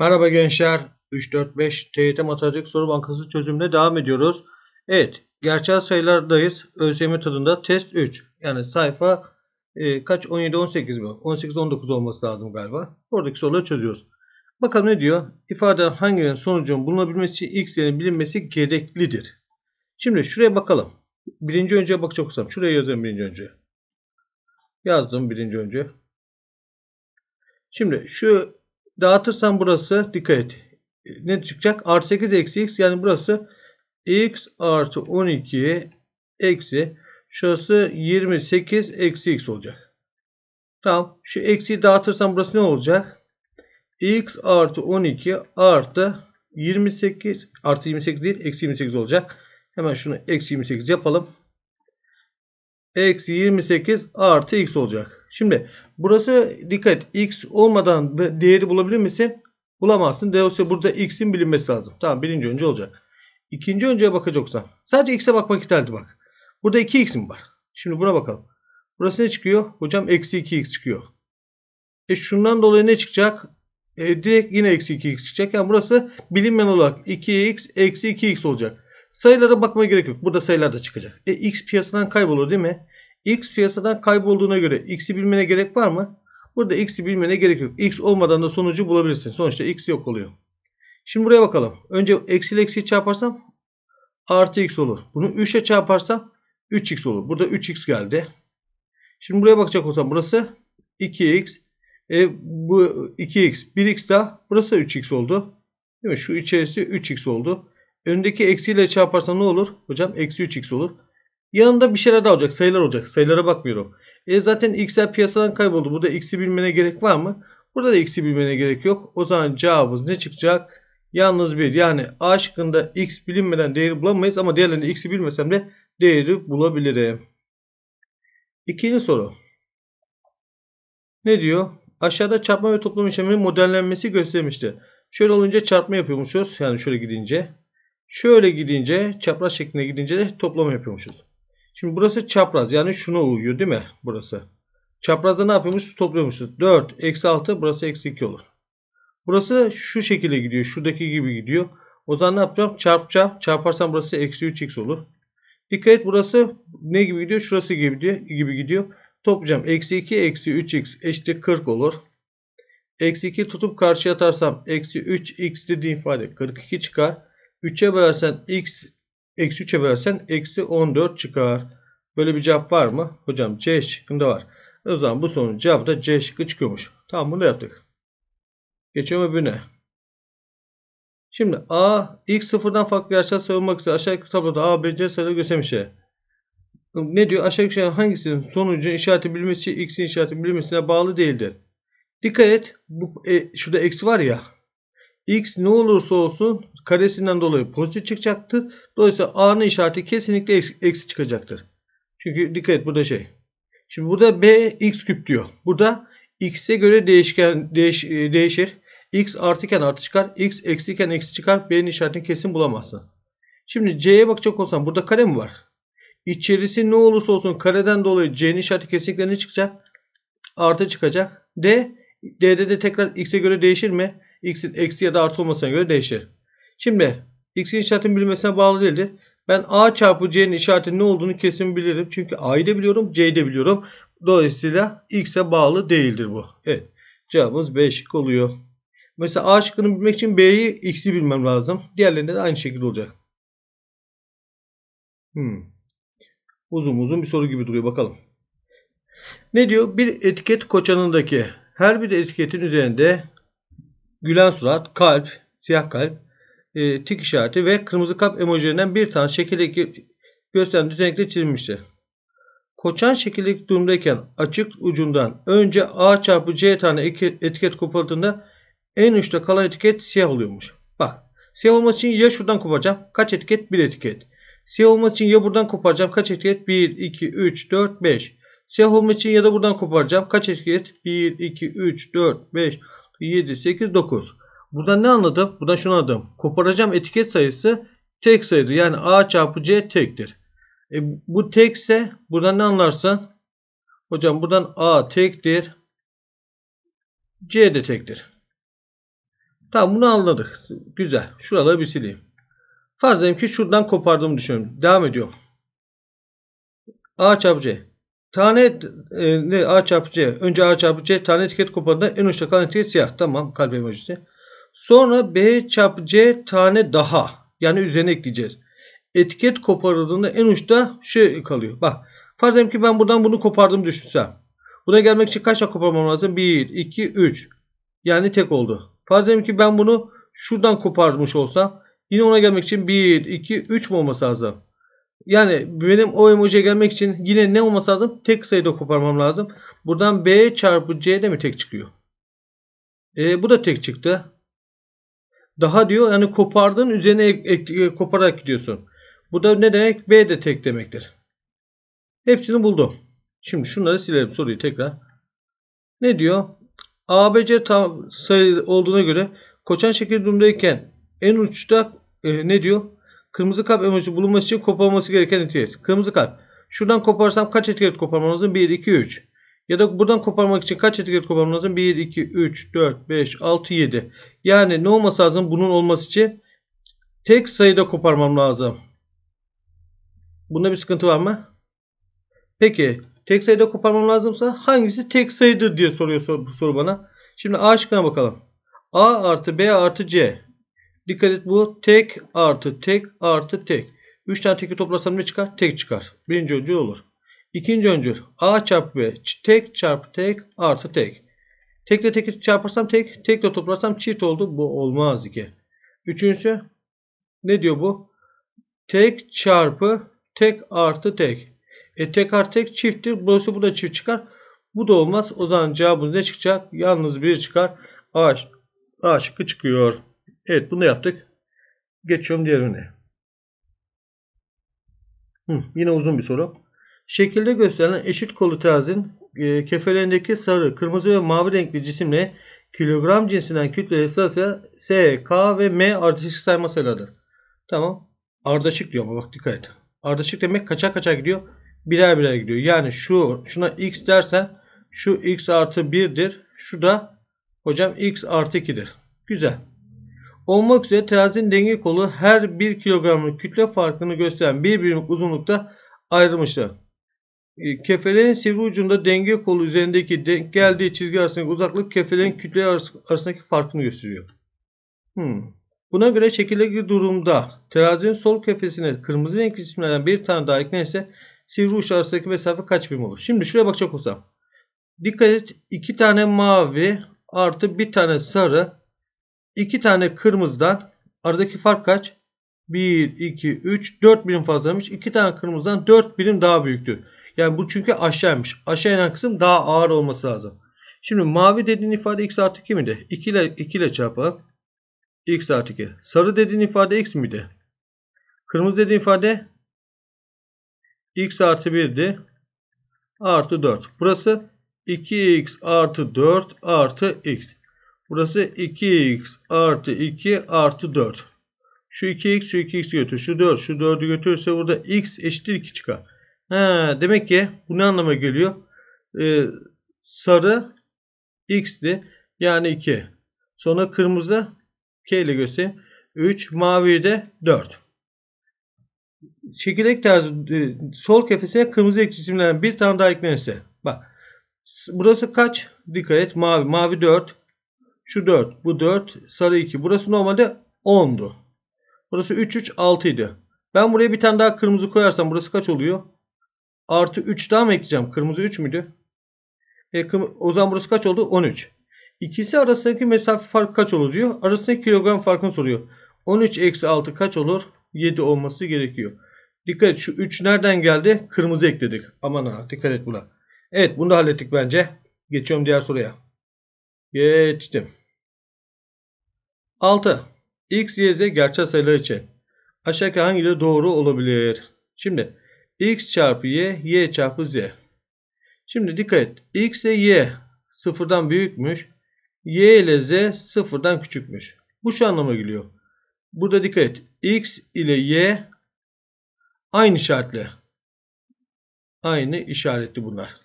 Merhaba gençler. 3-4-5 TYT Matematik Soru Bankası çözümüne devam ediyoruz. Evet. Gerçel sayılardayız. ÖSYM tadında test 3. Yani sayfa e, kaç? 17-18 mi? 18-19 olması lazım galiba. Oradaki soruları çözüyoruz. Bakalım ne diyor? İfade hangilerinin sonucunun bulunabilmesi için x yerinin bilinmesi gereklidir. Şimdi şuraya bakalım. Birinci önceye bakacak olsam. Şuraya yazıyorum birinci önce. Yazdım birinci önce. Şimdi şu dağıtırsam burası dikkat et. Ne çıkacak? Artı 8 eksi x yani burası x artı 12 eksi şurası 28 eksi x olacak. Tamam. Şu eksiyi dağıtırsam burası ne olacak? x artı 12 artı 28 artı 28 değil eksi 28 olacak. Hemen şunu eksi 28 yapalım. Eksi 28 artı x olacak. Şimdi burası dikkat x olmadan değeri bulabilir misin? Bulamazsın. Dolayısıyla burada x'in bilinmesi lazım. Tamam birinci önce olacak. İkinci önceye bakacaksan sadece x'e bakmak yeterli bak. Burada 2x'im var. Şimdi buna bakalım. Burası ne çıkıyor? Hocam eksi 2x çıkıyor. E şundan dolayı ne çıkacak? E, direkt yine eksi 2x çıkacak. Yani burası bilinmeyen olarak 2x eksi 2x olacak. Sayılara bakmaya gerek yok. Burada sayılar da çıkacak. E x piyasadan kayboluyor değil mi? X piyasadan kaybolduğuna göre x'i bilmene gerek var mı? Burada x'i bilmene gerek yok. X olmadan da sonucu bulabilirsin. Sonuçta x yok oluyor. Şimdi buraya bakalım. Önce eksi ile eksiyi çarparsam artı x olur. Bunu 3 ile çarparsam 3x olur. Burada 3x geldi. Şimdi buraya bakacak olsam burası 2x. E, bu 2x. 1x daha. Burası 3x oldu. Değil mi? Şu içerisi 3x oldu. Öndeki eksiyle çarparsam ne olur? Hocam eksi 3x olur. Yanında bir şeyler daha olacak. Sayılar olacak. Sayılara bakmıyorum. E zaten x'ler piyasadan kayboldu. Burada x'i bilmene gerek var mı? Burada da x'i bilmene gerek yok. O zaman cevabımız ne çıkacak? Yalnız bir. Yani A şıkkında x bilinmeden değeri bulamayız ama diğerlerinde x'i bilmesem de değeri bulabilirim. İkinci soru. Ne diyor? Aşağıda çarpma ve toplama işleminin modellenmesi göstermişti. Şöyle olunca çarpma yapıyormuşuz. Yani şöyle gidince. Şöyle gidince çapraz şeklinde gidince de toplama yapıyormuşuz. Şimdi burası çapraz. Yani şuna uyuyor değil mi? Burası. Çaprazda ne yapıyormuşuz? Topluyormuşuz. 4 eksi 6 burası eksi 2 olur. Burası şu şekilde gidiyor. Şuradaki gibi gidiyor. O zaman ne yapacağım? Çarpacağım. Çarparsam burası eksi 3x olur. Dikkat et burası ne gibi gidiyor? Şurası gibi gidiyor. Gibi gidiyor. Toplayacağım. Eksi 2 eksi 3x eşittir 40 olur. Eksi 2 tutup karşıya atarsam eksi 3x dediğim ifade 42 çıkar. 3'e bölersen x eksi 3'e bölersen eksi 14 çıkar. Böyle bir cevap var mı? Hocam C şıkkında var. O zaman bu sorunun cevabı da C şıkkı çıkıyormuş. Tamam bunu yaptık. Geçiyorum öbürüne. Şimdi A x sıfırdan farklı yaşlar savunmak için aşağıdaki tabloda A, B, C sayıları göstermiş. Ne diyor? Aşağıdaki şey hangisinin sonucu işareti bilmesi x'in işareti bilmesine bağlı değildir. Dikkat et. Bu, e, şurada eksi var ya. X ne olursa olsun karesinden dolayı pozitif çıkacaktır. Dolayısıyla A'nın işareti kesinlikle eksi çıkacaktır. Çünkü dikkat et burada şey. Şimdi burada B x küp diyor. Burada x'e göre değişken değiş, e, değişir. x artıyken artı çıkar. x eksiyken eksi çıkar. B'nin işaretini kesin bulamazsın. Şimdi C'ye bakacak olsam burada kare mi var? İçerisi ne olursa olsun kareden dolayı C'nin işareti kesinlikle ne çıkacak? Artı çıkacak. D, D'de de tekrar x'e göre değişir mi? x'in eksi ya da artı olmasına göre değişir. Şimdi x'in işaretinin bilinmesine bağlı değildir. Ben a çarpı c'nin işaretinin ne olduğunu kesin bilirim. Çünkü a'yı da biliyorum c'yi de biliyorum. Dolayısıyla x'e bağlı değildir bu. Evet. Cevabımız B şık oluyor. Mesela A şıkkını bilmek için B'yi x'i bilmem lazım. Diğerlerinde de aynı şekilde olacak. Hmm. Uzun uzun bir soru gibi duruyor bakalım. Ne diyor? Bir etiket koçanındaki her bir etiketin üzerinde gülen surat, kalp, siyah kalp, e, tik işareti ve kırmızı kalp emojilerinden bir tane şekildeki gösteren düzenekle çizilmiştir. Koçan şekildeki durumdayken açık ucundan önce A çarpı C tane etiket koparıldığında en uçta kalan etiket siyah oluyormuş. Bak siyah olması için ya şuradan koparacağım. Kaç etiket? Bir etiket. Siyah olması için ya buradan koparacağım. Kaç etiket? 1, 2, 3, 4, 5. Siyah olması için ya da buradan koparacağım. Kaç etiket? 1, 2, 3, 4, 5, 7, 8, 9. Buradan ne anladım? Buradan şunu anladım. Koparacağım etiket sayısı tek sayıdır. Yani A çarpı C tektir. E, bu tekse buradan ne anlarsın? Hocam buradan A tektir. C de tektir. Tamam bunu anladık. Güzel. Şuraları bir sileyim. Farz edelim ki şuradan kopardığımı düşünüyorum. Devam ediyorum. A çarpı C. Tane e, A çarpı C. Önce A çarpı C tane etiket kopardığında en uçta kalan etiket siyah. Tamam kalp emojisi. Sonra B çarpı C tane daha. Yani üzerine ekleyeceğiz. Etiket koparıldığında en uçta şey kalıyor. Bak farz edelim ki ben buradan bunu kopardım düşünsem. Buna gelmek için kaç koparmam lazım? 1, 2, 3. Yani tek oldu. Farz edelim ki ben bunu şuradan koparmış olsam yine ona gelmek için 1, 2, 3 mü olması lazım? Yani benim o emojiye gelmek için yine ne olması lazım? Tek sayıda koparmam lazım. Buradan B çarpı C de mi tek çıkıyor? E, bu da tek çıktı. Daha diyor yani kopardığın üzerine ek, ek, kopararak gidiyorsun. Bu da ne demek? B de tek demektir. Hepsini buldum. Şimdi şunları silelim soruyu tekrar. Ne diyor? ABC tam sayı olduğuna göre koçan şekil durumdayken en uçta e, ne diyor? Kırmızı kalp emoji bulunması için koparılması gereken etiket. Kırmızı kalp. Şuradan koparsam kaç etiket koparmam lazım? 1, 2, 3. Ya da buradan koparmak için kaç etiket koparmam lazım? 1, 2, 3, 4, 5, 6, 7. Yani ne olması lazım bunun olması için? Tek sayıda koparmam lazım. Bunda bir sıkıntı var mı? Peki tek sayıda koparmam lazımsa hangisi tek sayıdır diye soruyor soru, soru bana. Şimdi A şıkkına bakalım. A artı B artı C. Dikkat et bu tek artı tek artı tek. 3 tane teki toplasam ne çıkar? Tek çıkar. Birinci öncül olur. İkinci öncül A çarpı B. Tek çarpı tek artı tek. Tekle teki çarparsam tek. Tekle toplarsam çift oldu. Bu olmaz ki. Üçüncüsü ne diyor bu? Tek çarpı tek artı tek. E tek artı tek çifttir. Burası bu da çift çıkar. Bu da olmaz. O zaman cevabımız ne çıkacak? Yalnız bir çıkar. A, A şıkkı çıkıyor. Evet bunu yaptık. Geçiyorum diğerine. Hı, yine uzun bir soru. Şekilde gösterilen eşit kolu terazinin e, kefelerindeki sarı, kırmızı ve mavi renkli cisimle kilogram cinsinden kütleli sırasıyla S, K ve M ardışık sayma sayılarıdır. Tamam. Ardışık diyor ama bak dikkat et. Ardışık demek kaça kaça gidiyor? Birer birer gidiyor. Yani şu şuna x dersen şu x artı 1'dir. Şu da hocam x artı 2'dir. Güzel. Olmak üzere terazinin denge kolu her 1 kilogramlık kütle farkını gösteren bir uzunlukta ayrılmıştır. E, kefelerin sivri ucunda denge kolu üzerindeki denk geldiği çizgi arasındaki uzaklık kefelerin kütle arasındaki farkını gösteriyor. Hmm. Buna göre şekildeki durumda terazinin sol kefesine kırmızı renkli cisimlerden bir tane daha eklenirse sivri uç arasındaki mesafe kaç birim olur? Şimdi şuraya bakacak olsam. Dikkat et. iki tane mavi artı bir tane sarı. iki tane kırmızıdan aradaki fark kaç? 1, 2, 3, 4 birim fazlamış. 2 tane kırmızıdan 4 birim daha büyüktür. Yani bu çünkü aşağıymış. Aşağı inen kısım daha ağır olması lazım. Şimdi mavi dediğin ifade x artı 2 miydi? 2 ile, 2 ile çarpalım. x artı 2. Sarı dediğin ifade x miydi? Kırmızı dediğin ifade x artı 1'di. Artı 4. Burası 2x artı 4 artı x. Burası 2x artı 2 artı 4. Şu 2x şu 2x götür. Şu 4 şu 4'ü götürürse burada x eşittir 2 çıkar. Ha, demek ki bu ne anlama geliyor? Ee, sarı x'ti. Yani 2. Sonra kırmızı k ile göstereyim. 3 mavi de 4. Çekirdek tarzı e, sol kefesine kırmızı ek cisimlerden bir tane daha eklenirse. Bak. Burası kaç? Dikkat et. Mavi. Mavi 4. Şu 4. Bu 4. Sarı 2. Burası normalde 10'du. Burası 3 3 6 idi. Ben buraya bir tane daha kırmızı koyarsam burası kaç oluyor? Artı 3 daha mı ekleyeceğim? Kırmızı 3 müydü? E, o zaman burası kaç oldu? 13. İkisi arasındaki mesafe farkı kaç olur diyor. Arasındaki kilogram farkını soruyor. 13 eksi 6 kaç olur? 7 olması gerekiyor. Dikkat et şu 3 nereden geldi? Kırmızı ekledik. Aman ha dikkat et buna. Evet bunu da hallettik bence. Geçiyorum diğer soruya. Geçtim. 6. X, Y, Z gerçel sayılar için. Aşağıdaki hangileri doğru olabilir? Şimdi X çarpı Y, Y çarpı Z. Şimdi dikkat et. X ile Y sıfırdan büyükmüş. Y ile Z sıfırdan küçükmüş. Bu şu anlama geliyor. Burada dikkat et. X ile Y aynı işaretli. Aynı işaretli bunlar.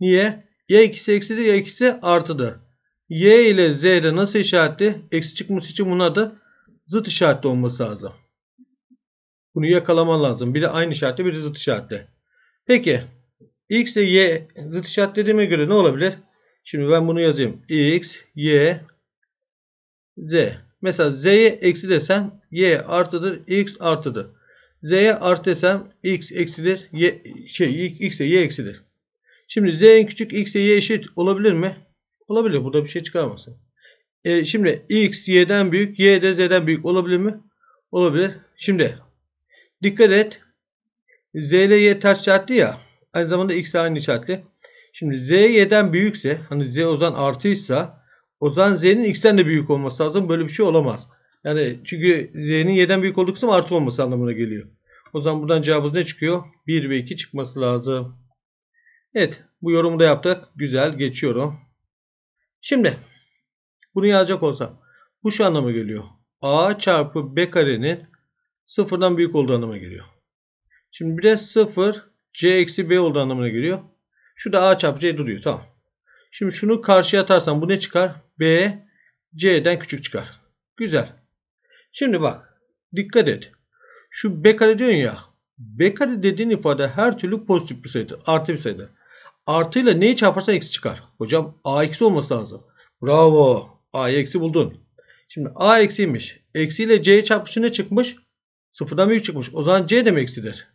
Niye? Y ikisi eksidir, Y ikisi artıdır. Y ile Z'de nasıl işaretli? Eksi çıkması için bunlar da zıt işaretli olması lazım. Bunu yakalaman lazım. Biri aynı işaretli, biri zıt işaretli. Peki X ile Y zıt işaretlediğime göre ne olabilir? Şimdi ben bunu yazayım. X, Y, Z. Mesela Z'ye eksi desem Y artıdır, X artıdır. Z'ye artı desem X eksidir, Y, şey, X ile Y eksidir. Şimdi Z en küçük X ile Y eşit olabilir mi? Olabilir. Burada bir şey çıkaramazsın. E, şimdi X Y'den büyük, Y de Z'den büyük olabilir mi? Olabilir. Şimdi dikkat et. Z ile Y ters işaretli ya. Aynı zamanda X aynı işaretli. Şimdi Z Y'den büyükse hani Z o zaman artıysa o zaman Z'nin X'ten de büyük olması lazım. Böyle bir şey olamaz. Yani çünkü Z'nin Y'den büyük olduğu kısım artı olması anlamına geliyor. O zaman buradan cevabımız ne çıkıyor? 1 ve 2 çıkması lazım. Evet. Bu yorumu da yaptık. Güzel. Geçiyorum. Şimdi bunu yazacak olsam bu şu anlama geliyor. A çarpı B karenin sıfırdan büyük olduğu anlamına geliyor. Şimdi bir de 0 C eksi B olduğu anlamına geliyor. Şurada A çarpı C duruyor. Tamam. Şimdi şunu karşıya atarsam bu ne çıkar? B C'den küçük çıkar. Güzel. Şimdi bak. Dikkat et. Şu B kare diyorsun ya. B kare dediğin ifade her türlü pozitif bir sayıdır. Artı bir sayıdır. Artıyla neyi çarparsan eksi çıkar. Hocam A eksi olması lazım. Bravo. A'yı eksi buldun. Şimdi A eksiymiş. Eksi ile C'ye çarpışı ne çıkmış? Sıfırdan büyük çıkmış. O zaman C de mi eksidir?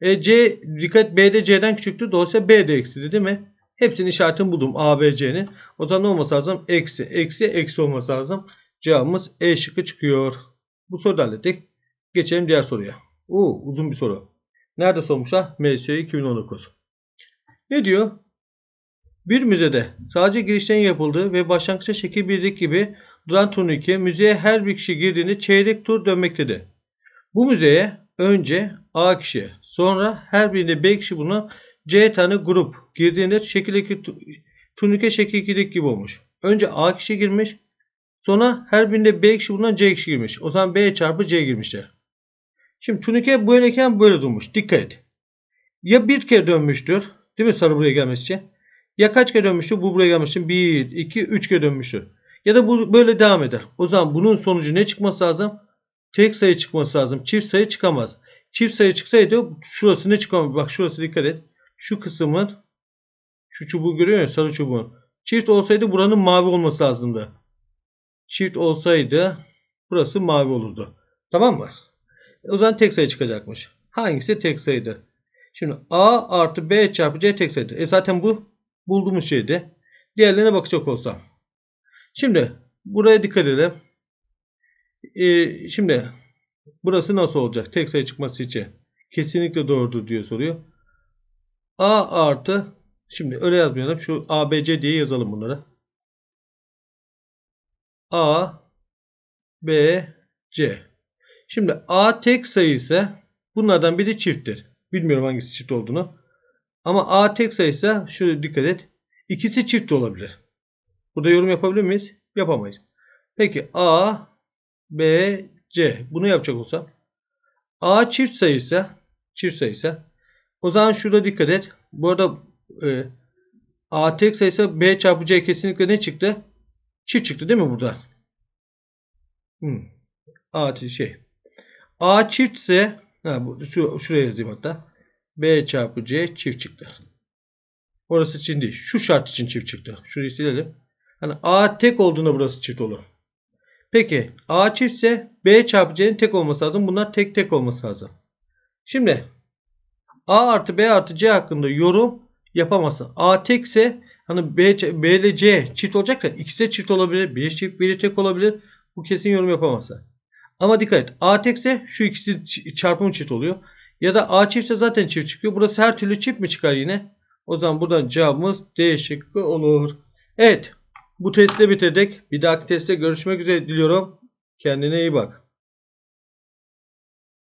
E C dikkat B'de C'den küçüktür. Dolayısıyla B de eksidir değil mi? Hepsinin işaretini buldum. A, B, C'nin. O zaman ne olması lazım? Eksi, eksi, eksi olması lazım. Cevabımız E şıkkı çıkıyor. Bu soruyu hallettik. Geçelim diğer soruya. Oo, uzun bir soru. Nerede sormuş ha? MSÜ 2019. Ne diyor? Bir müzede sadece girişten yapıldığı ve başlangıçta şekil birlik gibi duran turnike müzeye her bir kişi girdiğinde çeyrek tur dönmektedir. Bu müzeye önce A kişi sonra her birinde B kişi bulunan C tane grup girdiğinde şekil 2 turnike şekil 2'deki gibi olmuş. Önce A kişi girmiş sonra her birinde B kişi bulunan C kişi girmiş. O zaman B çarpı C girmişler. Şimdi turnike böyleyken böyle durmuş. Dikkat et. Ya bir kere dönmüştür. Değil mi sarı buraya gelmesi için? Ya kaç kere dönmüştür? Bu buraya gelmesi için 1, 2, 3 kere dönmüştür. Ya da bu böyle devam eder. O zaman bunun sonucu ne çıkması lazım? Tek sayı çıkması lazım. Çift sayı çıkamaz. Çift sayı çıksaydı şurası ne çıkamaz? Bak şurası dikkat et. Şu kısmın şu çubuğu görüyor musun? Sarı çubuğun. Çift olsaydı buranın mavi olması lazımdı. Çift olsaydı burası mavi olurdu. Tamam mı? O zaman tek sayı çıkacakmış. Hangisi tek sayıdır? Şimdi A artı B çarpı C tek sayıdır. E zaten bu bulduğumuz şeydi. Diğerlerine bakacak olsam. Şimdi buraya dikkat edelim. Ee, şimdi burası nasıl olacak? Tek sayı çıkması için. Kesinlikle doğrudur diye soruyor. A artı şimdi öyle yazmayalım. Şu A, B, C diye yazalım bunları. A B C. Şimdi A tek sayı ise bunlardan biri çifttir. Bilmiyorum hangisi çift olduğunu. Ama A tek sayısı şöyle dikkat et. İkisi çift olabilir. Burada yorum yapabilir miyiz? Yapamayız. Peki A, B, C. Bunu yapacak olsam. A çift sayısı çift sayısı. O zaman şurada dikkat et. Bu arada e, A tek sayısı B çarpı C kesinlikle ne çıktı? Çift çıktı değil mi burada? Hmm. A şey. A çiftse ha, bu, şu, şuraya yazayım hatta. B çarpı C çift çıktı. Orası için değil. Şu şart için çift çıktı. Şurayı silelim. Hani A tek olduğunda burası çift olur. Peki A çiftse B çarpı C'nin tek olması lazım. Bunlar tek tek olması lazım. Şimdi A artı B artı C hakkında yorum yapamazsın. A tekse hani B, B ile C çift olacak da ikisi de çift olabilir. Biri çift biri tek olabilir. Bu kesin yorum yapamazsın. Ama dikkat et. A tekse şu ikisi çarpımı çift oluyor. Ya da A çiftse zaten çift çıkıyor. Burası her türlü çift mi çıkar yine? O zaman buradan cevabımız D şıkkı olur. Evet. Bu testi bitirdik. Bir dahaki testte görüşmek üzere diliyorum. Kendine iyi bak.